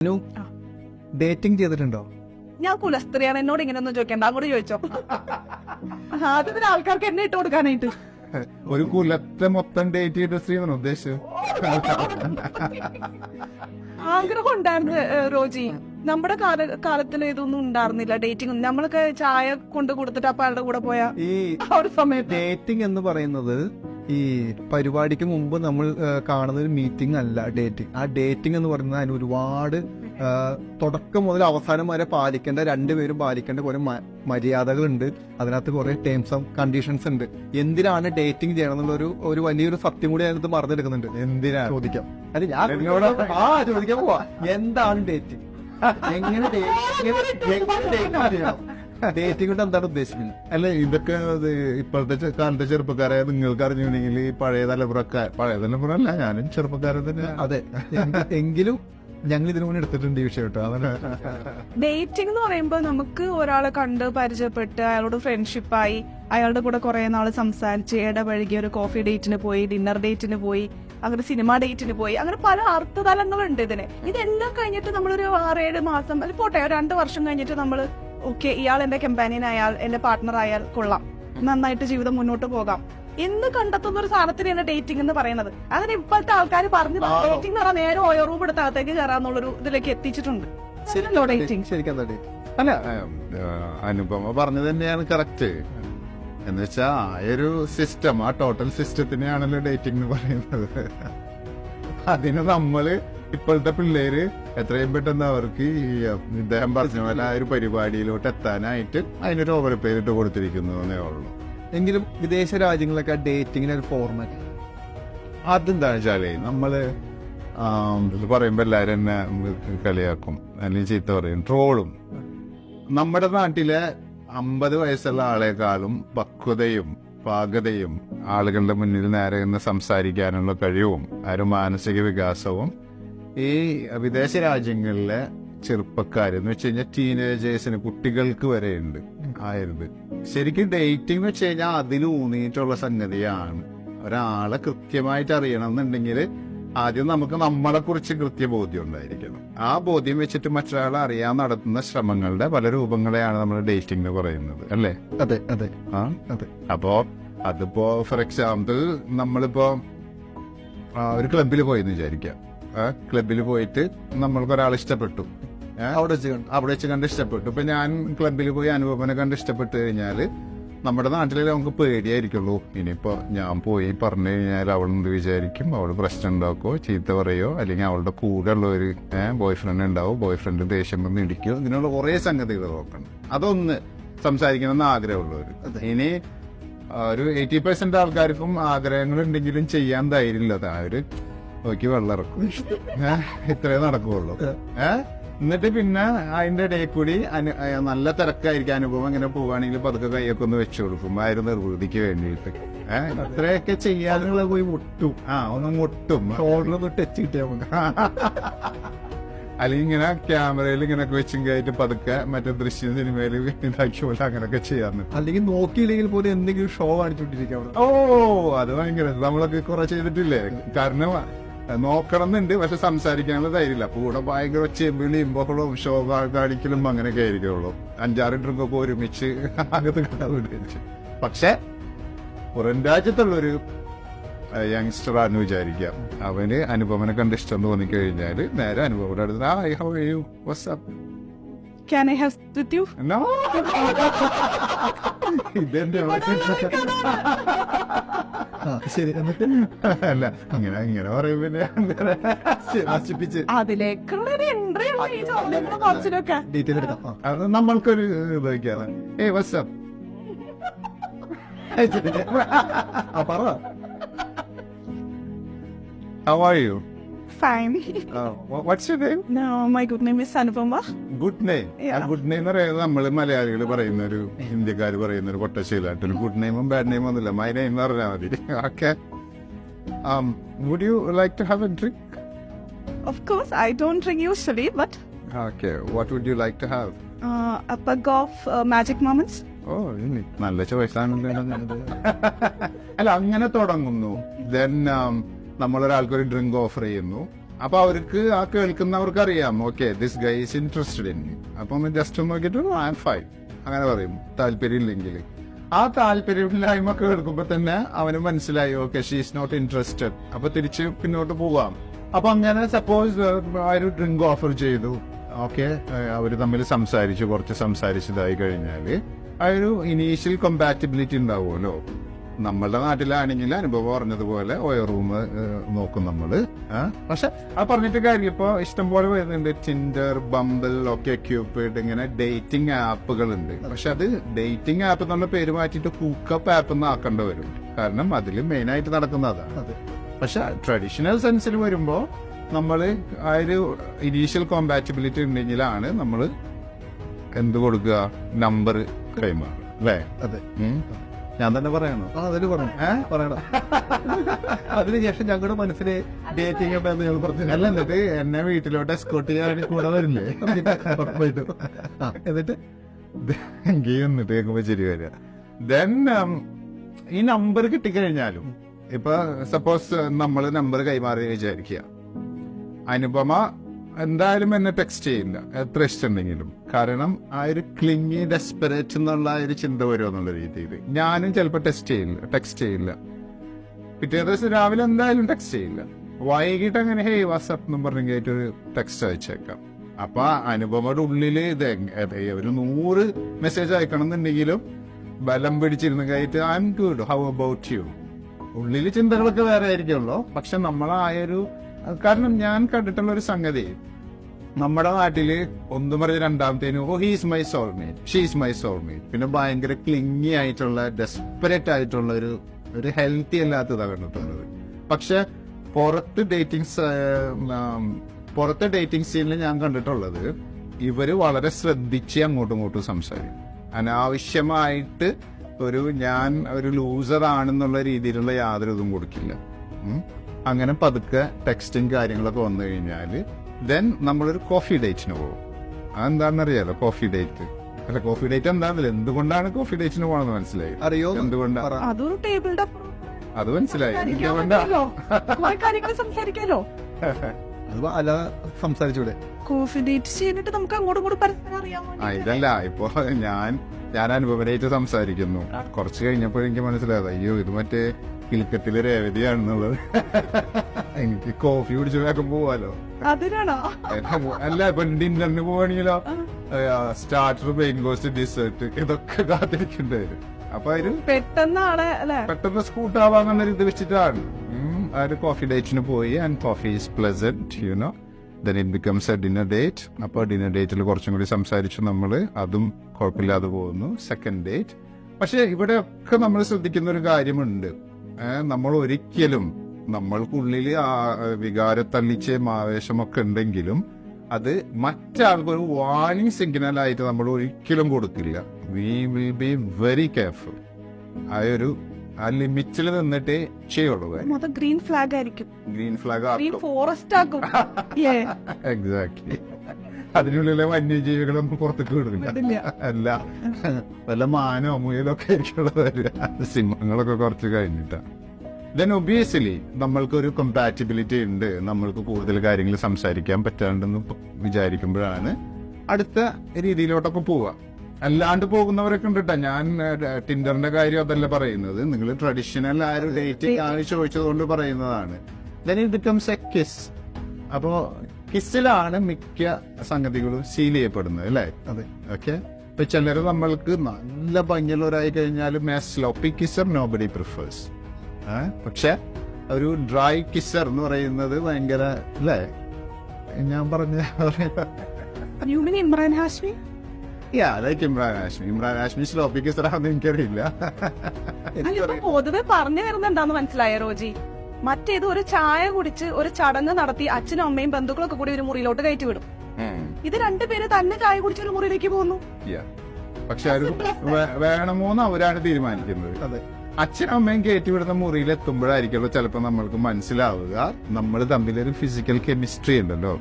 Anu dating ചെയ്തിട്ടുണ്ടോ? ഞാൻ കുലസ്ത്രീയാണ് എന്നോട് ഇങ്ങനെ ഒന്നും ചോദിക്കണ്ട. അങ്ങോട്ട് ചോദിച്ചോ. ആദ്യത്തിന് ആൾക്കാർക്ക് എന്നെ ഇട്ട് കൊടുക്കാനായിട്ട്. ഒരു കുലത്തെ മൊത്തം ഡേറ്റ് ചെയ്ത സ്ത്രീയാണ് ഉദ്ദേശിച്ചത്? ആഗ്രഹം ഉണ്ടായിരുന്നു റോജി. നമ്മുടെ കാല കാലത്തിൽ ഇതൊന്നും ഉണ്ടായിരുന്നില്ല ഡേറ്റിംഗ് നമ്മളൊക്കെ ചായ കൊണ്ട് കൊടുത്തിട്ട് അപ്പൊ ആളുടെ കൂടെ പോയാ ഈ ഒരു സമയത്ത്. ഡേറ്റിംഗ് എന്ന് പറയുന്നത് ഈ പരിപാടിക്ക് മുമ്പ് നമ്മൾ കാണുന്ന ഒരു മീറ്റിംഗ് അല്ല ഡേറ്റിംഗ് ആ ഡേറ്റിംഗ് എന്ന് പറയുന്നത് അതിന് ഒരുപാട് തുടക്കം മുതൽ അവസാനം വരെ പാലിക്കേണ്ട രണ്ടുപേരും പാലിക്കേണ്ട കുറെ മര്യാദകളുണ്ട്. അതിനകത്ത് കുറെ ടേംസ് ഓഫ് കണ്ടീഷൻസ് ഉണ്ട്. എന്തിനാണ് ഡേറ്റിംഗ് ചെയ്യണം എന്നുള്ള ഒരു ഒരു വലിയൊരു സത്യം കൂടി അതിനകത്ത് മറന്നെടുക്കുന്നുണ്ട്. എന്തിനാണ് ചോദിക്കാം. അല്ല ഞാൻ ആ ചോദിക്കാൻ പോവാ. എന്താണ് ഡേറ്റിംഗ് എങ്ങനെ ഡേറ്റിംഗ് കൊണ്ട് എന്താണ് ഉദ്ദേശിക്കുന്നത്? അല്ല ഇതൊക്കെ ഇപ്പോഴത്തെ കാലത്തെ ചെറുപ്പക്കാരെ നിങ്ങൾക്ക് അറിഞ്ഞിട്ടുണ്ടെങ്കിൽ ഈ പഴയ തലമുറക്കാർ പഴയ തലമുറ അല്ല ഞാനും ചെറുപ്പക്കാരൻ തന്നെ അതെ. എങ്കിലും ഞങ്ങൾ ഇതിനു മുന്നേ എടുത്തിട്ടുണ്ട് ഈ വിഷയം കേട്ടോ. അതാണ്. ഡേറ്റിംഗ് എന്ന് പറയുമ്പോൾ നമുക്ക് ഒരാളെ കണ്ട് പരിചയപ്പെട്ട് അയാളോട് ഫ്രണ്ട്ഷിപ്പായി അയാളുടെ കൂടെ കുറെ നാൾ സംസാരിച്ച് ഇടപഴകി ഒരു കോഫി ഡേറ്റിന് പോയി ഡിന്നർ ഡേറ്റിന് പോയി അങ്ങനെ സിനിമ ഡേറ്റിന് പോയി അങ്ങനെ പല അർത്ഥതലങ്ങളുണ്ട് ഇതിന്. ഇതെല്ലാം കഴിഞ്ഞിട്ട് നമ്മളൊരു ആറേഴ് മാസം അല്ല പോട്ടെ രണ്ട് വർഷം കഴിഞ്ഞിട്ട് നമ്മൾ ഓക്കെ ഇയാൾ എന്റെ കമ്പാനിയൻ ആയാൽ എന്റെ പാർട്ട്ണർ ആയാൽ കൊള്ളാം. നന്നായിട്ട് ജീവിതം മുന്നോട്ട് പോകാം. എന്ന് കണ്ടെത്തുന്ന ഒരു സാധനത്തിനാണ് ഡേറ്റിംഗ് എന്ന് പറയുന്നത്. അതിന് ഇപ്പോഴത്തെ ആൾക്കാർ പറഞ്ഞു ഡേറ്റിംഗ് എന്ന് പറഞ്ഞാൽ നേരെ ഓയോ റൂം എടുത്ത് അകത്തേക്ക് കയറാന്നുള്ളൊരു ഇതിലേക്ക് എത്തിച്ചിട്ടുണ്ട്. ഡേറ്റിംഗ് അല്ല അനുപമ പറഞ്ഞത് തന്നെയാണ് കറക്റ്റ് എന്ന് വെച്ചാ ആ ഒരു സിസ്റ്റം ആ ടോട്ടൽ സിസ്റ്റത്തിനെയാണല്ലോ ഡേറ്റിംഗ് എന്ന് പറയുന്നത്. അതിന് നമ്മൾ ഇപ്പോഴത്തെ പിള്ളേര് എത്രയും പെട്ടെന്ന് അവർക്ക് ഈ ഇദ്ദേഹം പറഞ്ഞ പോലെ ആ ഒരു പരിപാടിയിലോട്ട് എത്താനായിട്ട് അതിനൊരു ഓവർ പേരിട്ട് കൊടുത്തിരിക്കുന്നു എന്നേ ഉള്ളൂ. എങ്കിലും വിദേശ രാജ്യങ്ങളൊക്കെ ഡേറ്റിങ്ങിന് ഒരു ഫോർമാറ്റ് അതെന്താണെന്ന് വെച്ചാലേ നമ്മൾ പറയുമ്പോ എല്ലാരും എന്നെ കളിയാക്കും. അല്ലെങ്കിൽ ചീത്ത പറയും. ട്രോളും. നമ്മുടെ നാട്ടിലെ അമ്പത് വയസ്സുള്ള ആളെക്കാളും പക്വതയും പാകതയും ആളുകളുടെ മുന്നിൽ നേരെ നിന്ന് സംസാരിക്കാനുള്ള കഴിവും ആ ഒരു മാനസിക വികാസവും ഈ വിദേശ രാജ്യങ്ങളിലെ ചെറുപ്പക്കാർ എന്ന് വെച്ച് കഴിഞ്ഞാൽ ടീനേജേഴ്സിന് കുട്ടികൾക്ക് വരെ ഉണ്ട് ആയത്. ശരിക്കും ഡേറ്റിംഗ് എന്ന് വെച്ച് കഴിഞ്ഞാൽ അതിന് ഊന്നിയിട്ടുള്ള സംഗതിയാണ്. ഒരാളെ കൃത്യമായിട്ട് അറിയണം എന്നുണ്ടെങ്കിൽ ആദ്യം നമുക്ക് നമ്മളെ കുറിച്ച് കൃത്യബോധ്യം ഉണ്ടായിരിക്കണം. ആ ബോധ്യം വെച്ചിട്ട് മറ്റൊരാളെ അറിയാൻ നടത്തുന്ന ശ്രമങ്ങളുടെ പല രൂപങ്ങളെയാണ് നമ്മൾ ഡേറ്റിംഗ് എന്ന് പറയുന്നത്. അല്ലേ? അതെ അതെ. ആ? അതെ. അപ്പോ അതിപ്പോ ഫോർ എക്സാമ്പിൾ നമ്മളിപ്പോ ഒരു ക്ലബിൽ പോയെന്ന് വിചാരിക്കാം. ക്ലബിൽ പോയിട്ട് നമ്മൾക്ക് ഒരാൾ ഇഷ്ടപ്പെട്ടു? അവിടെ വെച്ച് കണ്ടു. അവിടെ വെച്ച് കണ്ട് ഇഷ്ടപ്പെട്ടു. ഇപ്പൊ ഞാൻ ക്ലബിൽ പോയി അനുഭവനെ കണ്ട് ഇഷ്ടപ്പെട്ടു കഴിഞ്ഞാൽ നമ്മുടെ നാട്ടിലെ നമുക്ക് പേടിയായിരിക്കുള്ളൂ. ഇനിയിപ്പോ ഞാൻ പോയി പറഞ്ഞു കഴിഞ്ഞാൽ അവൾ എന്ത് വിചാരിക്കും? അവൾ പ്രശ്നം ഉണ്ടാക്കോ ചീത്ത പറയോ? അല്ലെങ്കിൽ അവളുടെ കൂടെ ഉള്ള ഒരു ബോയ് ഫ്രണ്ട് ഉണ്ടാവും. ബോയ് ഫ്രണ്ട് ദേഷ്യം വന്ന് ഇടിക്കോ? ഇതിനുള്ള കുറെ സംഗതികൾ നോക്കണം. അതൊന്ന് സംസാരിക്കണമെന്ന് ആഗ്രഹമുള്ളവർ ഇനി ഒരു എയ്റ്റി പെർസെന്റ് ആൾക്കാർക്കും ആഗ്രഹങ്ങൾ ഉണ്ടെങ്കിലും ചെയ്യാൻ ധൈര്യമില്ല അവർ നോക്കി വെള്ളം ഇറക്കും ഇത്രേ നടക്കുള്ളൂ. ഏഹ് എന്നിട്ട് പിന്നെ അതിന്റെ ഇടയിൽ കൂടി നല്ല തിരക്കായിരിക്കും അനുഭവം ഇങ്ങനെ പോവുകയാണെങ്കിൽ പതുക്കെ കൈയൊക്കെ ഒന്ന് വെച്ചു കൊടുക്കും. ആ ഒരു നിർവൃതിക്ക് വേണ്ടിയിട്ട്. ഏഹ് ഇത്രയൊക്കെ പോയി മുട്ടും. ആ ഒന്ന് മുട്ടും. ടച്ച് കിട്ടിയാൽ നമുക്ക് അല്ലെങ്കിൽ ഇങ്ങനെ ക്യാമറയിൽ ഇങ്ങനെ വെച്ചും കയറ്റി പതുക്കെ മറ്റേ ദൃശ്യം സിനിമയിൽ ഇതാക്കി പോലെ അങ്ങനെയൊക്കെ ചെയ്യാറുണ്ട് അല്ലെങ്കിൽ നോക്കിയില്ലെങ്കിൽ പോലും എന്തെങ്കിലും ഷോ കാണിച്ചോണ്ടിരിക്കാം ഓ അത് ഭയങ്കര നമ്മളൊക്കെ കുറെ ചെയ്തിട്ടില്ലേ? കാരണം നോക്കണം എന്നുണ്ട് പക്ഷെ സംസാരിക്കാനുള്ള ധൈര്യമില്ല. അപ്പൊ കൂടെ ഭയങ്കര ചെമ്പിളിയും ബഹളവും ഷോ കാണിക്കലും അങ്ങനെയൊക്കെ ആയിരിക്കുള്ളൂ. അഞ്ചാറ് ഡ്രിങ്കൊക്കെ ഒരുമിച്ച് അകത്ത് കടവിടിച്ച് പക്ഷെ പുറം രാജ്യത്തുള്ളൊരു യങ്സ്റ്റർ ആണെന്ന് വിചാരിക്കാം അവന് അനുപമനെ കണ്ട് ഇഷ്ടം തോന്നിക്കഴിഞ്ഞാൽ നേരെ അനുപമയുടെ അടുത്ത് ആ ഹൗ യു വാട്സ്ആപ്പ് ഐ ഇതെന്റെ ശരി എന്നിട്ട്? അല്ല ഇങ്ങനെ ഇങ്ങനെ പറയും പിന്നെ. അങ്ങനെ. നശിപ്പിച്ച്. അതിലേക്കുള്ള ഒരു എൻട്രി ഈ ചോദ്യങ്ങളും കുറച്ചിലൊക്കെ ഡീറ്റെയിൽ എടുക്കാം. ആ. അത് നമ്മൾക്കൊരു ഇത് ഏ വശം ആ പറ. Are you fine what's you name no my good name is Anupama good name Yeah. Good name എന്ന് പറയുന്നത് നമ്മൾ മലയാളികൾ പറയുന്ന ഒരു ഹിന്ദിക്കാർ പറയുന്ന ഒരു പൊട്ടശീലായിട്ട് ഗുഡ് നെയിമും ബാഡ് നെയിമും ഒന്നുമില്ല. മൈ നെയിം എന്ന് പറഞ്ഞാൽ മതി. Okay would you like to have a drink Of course, I don't drink usually, but okay what would you like to have uh, a pug of uh, magic moments. ഓ ഇനി നല്ല ചോയ്സാണല്ലോ അല്ല അങ്ങനെ തുടങ്ങുന്നു. Then നമ്മളൊരാൾക്ക് ഒരു ഡ്രിങ്ക് ഓഫർ ചെയ്യുന്നു. അപ്പൊ അവർക്ക് ആ കേൾക്കുന്നവർക്ക് അറിയാം okay this guy is interested in അപ്പൊ ജസ്റ്റ് നോക്കിയിട്ട് ഐ എം ഫൈൻ അങ്ങനെ പറയും താല്പര്യം ഇല്ലെങ്കിൽ ആ താല്പര്യമില്ലായ്മ കേൾക്കുമ്പോ തന്നെ അവന് മനസ്സിലായി okay she is not interested അപ്പൊ തിരിച്ച് പിന്നോട്ട് പോവാം. അപ്പൊ അങ്ങനെ സപ്പോസ് ഒരു ഡ്രിങ്ക് ഓഫർ ചെയ്തു. ഓക്കെ അവർ തമ്മിൽ സംസാരിച്ചു കുറച്ച് സംസാരിച്ചതായി കഴിഞ്ഞാൽ. ആ ഒരു ഇനീഷ്യൽ കമ്പാറ്റബിലിറ്റി ഉണ്ടാവുമല്ലോ. നമ്മളുടെ നാട്ടിലാണെങ്കിൽ അനുഭവം പറഞ്ഞതുപോലെ ഓയോ റൂം നോക്കും നമ്മൾ. പക്ഷെ അത് പറഞ്ഞിട്ട് കാര്യം ഇപ്പൊ ഇഷ്ടംപോലെ വരുന്നുണ്ട്. ടിൻഡർ ബമ്പിൾ ഒക്കെ ക്യൂപ്പിഡ് ഇങ്ങനെ ഡേറ്റിംഗ് ആപ്പുകൾ ഉണ്ട് പക്ഷെ അത് ഡേറ്റിംഗ് ആപ്പ് എന്നുള്ള പേര് മാറ്റിയിട്ട് ഹൂക്കപ്പ് ആപ്പ് എന്ന് ആക്കേണ്ട വരും. കാരണം അതിൽ മെയിൻ ആയിട്ട് നടക്കുന്ന അതാണ്. അതെ. പക്ഷെ ട്രഡീഷണൽ സെൻസിൽ വരുമ്പോ നമ്മൾ ആ ഒരു ഇനീഷ്യൽ കോമ്പാറ്റബിലിറ്റി ഉണ്ടെങ്കിലാണ് നമ്മൾ എന്ത് കൊടുക്കുക? നമ്പർ കൈമാറുക അല്ലേ? അതെ? ഞാൻ തന്നെ പറയണോ? ആ അതിന് പറഞ്ഞു ഏ? പറയണം. അതിനുശേഷം ഞങ്ങളുടെ മനസ്സിലെ ഡേറ്റിംഗ് ഒക്കെ ഞങ്ങൾ പറഞ്ഞു. അല്ല എന്നിട്ട് എന്നെ വീട്ടിലോട്ട് എസ്കോട്ട് ചെയ്യാൻ കൂടെ വരില്ലേ? ഉറപ്പായിട്ടും. എന്നിട്ട് എന്നിട്ട് കേൾക്കുമ്പോ ശരി വരിക. ദെൻ ഈ നമ്പർ കിട്ടിക്കഴിഞ്ഞാലും ഇപ്പൊ സപ്പോസ് നമ്മൾ നമ്പർ കൈമാറി വിചാരിക്കുക. അനുപമ എന്തായാലും എന്നെ ടെക്സ്റ്റ് ചെയ്യില്ല. എത്ര ഇഷ്ടമുണ്ടെങ്കിലും. കാരണം ആ ഒരു ക്ലിങ്ങി ഡെസ്പെറേറ്റ് എന്നുള്ള ഒരു ചിന്ത വരുമോ എന്നുള്ള രീതിയിൽ. ഞാനും ചിലപ്പോൾ ടെക്സ്റ്റ് ചെയ്യില്ല. ടെക്സ്റ്റ് ചെയ്യില്ല. പിറ്റേ ദിവസം രാവിലെ എന്തായാലും ടെക്സ്റ്റ് ചെയ്യില്ല. വൈകിട്ട് അങ്ങനെ ഹേ വാട്സപ്പ് എന്നും പറഞ്ഞിട്ട് ഒരു ടെക്സ്റ്റ് അയച്ചേക്കാം. അപ്പൊ അനുപമയുടെ ഉള്ളിൽ ഇത് ഒരു നൂറ് മെസ്സേജ് അയക്കണം എന്നുണ്ടെങ്കിലും ബലം പിടിച്ചിരുന്ന് കഴിഞ്ഞിട്ട് I'm good how about you ഉള്ളിൽ ചിന്തകളൊക്കെ വേറെ ആയിരിക്കുമല്ലോ. പക്ഷെ നമ്മളായൊരു കാരണം ഞാൻ കണ്ടിട്ടുള്ള ഒരു സംഗതി. നമ്മുടെ നാട്ടിൽ ഒന്നും പറഞ്ഞ രണ്ടാമത്തേന് ഓ he's my soulmate she's my soulmate പിന്നെ ഭയങ്കര ക്ലിങ്ങി ആയിട്ടുള്ള ഡെസ്പെറേറ്റ് ആയിട്ടുള്ള ഒരു ഒരു ഹെൽത്തി അല്ലാത്തതാണ് കണ്ടിട്ടുള്ളത്. പക്ഷെ പുറത്ത് ഡേറ്റിംഗ് പുറത്തെ ഡേറ്റിംഗ് സീനിൽ ഞാൻ കണ്ടിട്ടുള്ളത് ഇവർ വളരെ ശ്രദ്ധിച്ച് അങ്ങോട്ടും ഇങ്ങോട്ടും സംസാരിക്കും. അനാവശ്യമായിട്ട് ഒരു ഞാൻ ഒരു ലൂസർ ആണെന്നുള്ള രീതിയിലുള്ള യാതൊരു ഇതും കൊടുക്കില്ല. അങ്ങനെ പതുക്കെ ടെക്സ്റ്റും കാര്യങ്ങളൊക്കെ വന്നു കഴിഞ്ഞാൽ ദെൻ നമ്മളൊരു കോഫി ഡേറ്റിന് പോകും. അതെന്താണെന്നറിയാലോ കോഫി ഡേറ്റ് അല്ല കോഫി ഡേറ്റ് എന്താണല്ലോ എന്തുകൊണ്ടാണ് കോഫി ഡേറ്റിന് പോകണമെന്ന് മനസ്സിലായി അറിയോ? എന്തുകൊണ്ടാണ്. അതൊരു അത് മനസ്സിലായി. സംസാരിക്കാലോ. അത് അല്ല സംസാരിച്ചൂടെ? കോഫി ഡേറ്റ് ചെയ്തിട്ട് നമുക്ക് അങ്ങോട്ടും ഇങ്ങോട്ടും ഇതല്ല ഇപ്പൊ ഞാൻ ഞാൻ അനുഭവനായിട്ട് സംസാരിക്കുന്നു. കുറച്ച് കഴിഞ്ഞപ്പോഴെനിക്ക് മനസ്സിലായത് അയ്യോ ഇത് മറ്റേ കിലുക്കത്തിലെ രേവതിയാണെന്നുള്ളത്. എനിക്ക് കോഫി കുടിച്ചു വേഗം പോവാലോ. അതിനാണോ? അല്ല ഇപ്പൊ ഡിന്നറിന് പോവാണെങ്കിലോ? സ്റ്റാർട്ടർ മെയിൻ കോസ്റ്റ് ഡിസേർട്ട് ഇതൊക്കെ കാത്തിരിക്കണ്ടായിരുന്നു അപ്പൊ അതിന് പെട്ടെന്നാണ് പെട്ടെന്ന് സ്കൂട്ടാവാന്നുള്ള ഇത് വെച്ചിട്ടാണ്. ആ ഒരു കോഫി ഡേറ്റിന് പോയി. And coffee is pleasant you know then it becomes a dinner date അപ്പോൾ ഡിന്നർ ഡേറ്റിൽ കുറച്ചും കൂടി സംസാരിച്ചു നമ്മൾ അതും കുഴപ്പമില്ലാതെ പോകുന്നു. സെക്കൻഡ് ഡേറ്റ് പക്ഷെ ഇവിടെ ഒക്കെ നമ്മൾ ശ്രദ്ധിക്കുന്ന ഒരു കാര്യമുണ്ട്. നമ്മൾ ഒരിക്കലും നമ്മൾക്കുള്ളിൽ ആ വികാരത്തള്ളിച്ചയും ആവേശമൊക്കെ ഉണ്ടെങ്കിലും അത് മറ്റാൾക്ക് ഒരു വാർണിംഗ് സിഗ്നൽ ആയിട്ട് നമ്മൾ ഒരിക്കലും കൊടുക്കില്ല we will be very careful ആ ഒരു ആ ലിമിറ്റിൽ നിന്നിട്ടേ ചെയ്യുള്ളൂ മൊത്തം ഗ്രീൻ ഫ്ലാഗ് ആയിരിക്കും. ഗ്രീൻ ഫ്ലാഗ് ഫോറസ്റ്റ് ആക്കും. എക്സാക്ട്ലി അതിനുള്ളിലെ വന്യജീവികളൊന്നും പുറത്തേക്ക് വിടില്ല. അതില്ല അല്ല വല്ല മാനോ മുയലോ ഒക്കെ ആയിരിക്കുള്ളത് വരിക സിംഹങ്ങളൊക്കെ കുറച്ച് കഴിഞ്ഞിട്ടാ. ദെൻ ഒബിയസ്ലി നമ്മൾക്ക് ഒരു കമ്പാറ്റബിലിറ്റി ഉണ്ട്. നമ്മൾക്ക് കൂടുതൽ കാര്യങ്ങൾ സംസാരിക്കാൻ പറ്റാണ്ടെന്ന് വിചാരിക്കുമ്പോഴാണ് അടുത്ത രീതിയിലോട്ടൊക്കെ പോവുക. അല്ലാണ്ട് പോകുന്നവരൊക്കെ ഉണ്ട് കേട്ടോ ഞാൻ ടിൻഡറിന്റെ കാര്യം അതല്ല പറയുന്നത്. നിങ്ങൾ ട്രഡീഷണൽ ആ ഒരു ഡേറ്റിംഗ് ആണ് ചോദിച്ചതുകൊണ്ട് പറയുന്നതാണ്. Then it becomes a kiss അപ്പോ കിസ്സിലാണ് മിക്ക സംഗതികളും സീൽ ചെയ്യപ്പെടുന്നത് അല്ലേ? അതെ. ഓക്കെ. ഇപ്പൊ ചിലർ നമ്മൾക്ക് നല്ല ഭംഗിയുള്ളവരായി കഴിഞ്ഞാലും സ്ലോപ്പി കിസർ നോബഡി പ്രിഫേഴ്സ് പക്ഷെ ഒരു ഡ്രൈ കിസർ എന്ന് പറയുന്നത് ഭയങ്കര അല്ലേ? ഞാൻ പറഞ്ഞ Imran Hashmi yeah like Imran Hashmi Imran Hashmi sloppy kisser ആണെന്ന് എനിക്കറിയില്ല. പൊതുവെ പറഞ്ഞു തരുന്നുണ്ടാന്ന് മനസ്സിലായ റോജി? മറ്റേത് ഒരു ചായ കുടിച്ച് ഒരു ചടങ്ങ് നടത്തി അച്ഛനും അമ്മയും ബന്ധുക്കളൊക്കെ കൂടി ഒരു മുറിയിലോട്ട് കയറ്റി വിടും. ഇത് രണ്ടുപേര് തന്നെ ചായ കുടിച്ച് ഒരു മുറിയിലേക്ക് പോകുന്നു. പക്ഷെ അത് അവരാണ് തീരുമാനിക്കുന്നത്. അതെ. അച്ഛനും അമ്മയും കയറ്റിവിടുന്ന മുറിയിൽ എത്തുമ്പോഴായിരിക്കുമല്ലോ ചിലപ്പോൾ നമ്മൾക്ക് മനസ്സിലാവുക. നമ്മൾ തമ്മിലൊരു ഫിസിക്കൽ കെമിസ്ട്രി ഉണ്ടല്ലോ.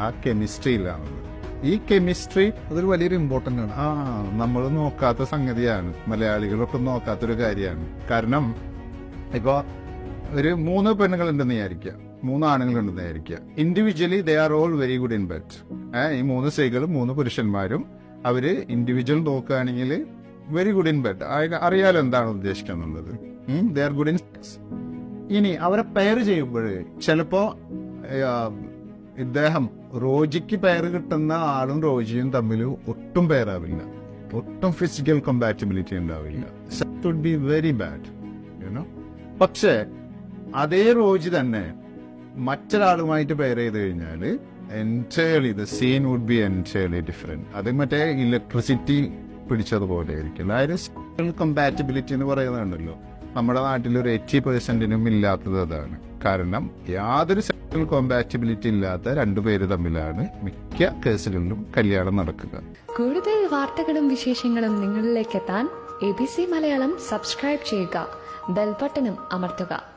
ആ കെമിസ്ട്രിയിലാണത് ഈ കെമിസ്ട്രി അതൊരു വലിയൊരു ഇമ്പോർട്ടന്റ് ആണ്. ആ നമ്മൾ നോക്കാത്ത സംഗതിയാണ്. മലയാളികളൊക്കെ നോക്കാത്തൊരു കാര്യമാണ്. കാരണം ഇപ്പൊ ഒരു മൂന്ന് പെണ്ണുങ്ങൾ ഉണ്ടെന്ന് വിചാരിക്കുക. മൂന്ന് ആണുങ്ങളുണ്ടെന്ന് വിചാരിക്കുക. Individually they are all very good in bed ഈ മൂന്ന് സ്ത്രീകളും മൂന്ന് പുരുഷന്മാരും അവർ ഇൻഡിവിജ്വൽ നോക്കുകയാണെങ്കിൽ വെരി ഗുഡ് ഇൻ ബെഡ് അറിയാലോ എന്താണ് ഉദ്ദേശിക്കുന്നത് ദേ ആർ ഗുഡ് ഇൻ ഇനി അവരെ പെയർ ചെയ്യുമ്പോൾ ചിലപ്പോ ഇദ്ദേഹം റോജിക്ക് പെയർ കിട്ടുന്ന ആളും റോജിയും തമ്മിൽ ഒട്ടും പെയറാവില്ല ഒട്ടും ഫിസിക്കൽ കമ്പാറ്റബിലിറ്റി ഉണ്ടാവില്ല. Would be very bad you know പക്ഷേ അതേ റോജി തന്നെ മറ്റൊരാളുമായിട്ട് പെയർ ചെയ്ത് കഴിഞ്ഞാൽ entirely the scene would be entirely different അത് മറ്റേ ഇലക്ട്രിസിറ്റി പിടിച്ചതുപോലെ ആയിരിക്കും. അതായത് കമ്പാറ്റബിലിറ്റി എന്ന് പറയുന്നുണ്ടല്ലോ നമ്മുടെ നാട്ടിൽ ഒരു എയ്റ്റി പെർസെന്റിനും ഇല്ലാത്തത് അതാണ്. കാരണം യാതൊരു സെക്ഷൽ കോമ്പാറ്റബിലിറ്റി ഇല്ലാത്ത രണ്ടുപേര് തമ്മിലാണ് മിക്ക കേസുകളിലും കല്യാണം നടക്കുക. കൂടുതൽ വാർത്തകളും വിശേഷങ്ങളും നിങ്ങളിലേക്ക് എത്താൻ A B C Malayalam subscribe ചെയ്യുക. ബെൽബട്ടനും അമർത്തുക.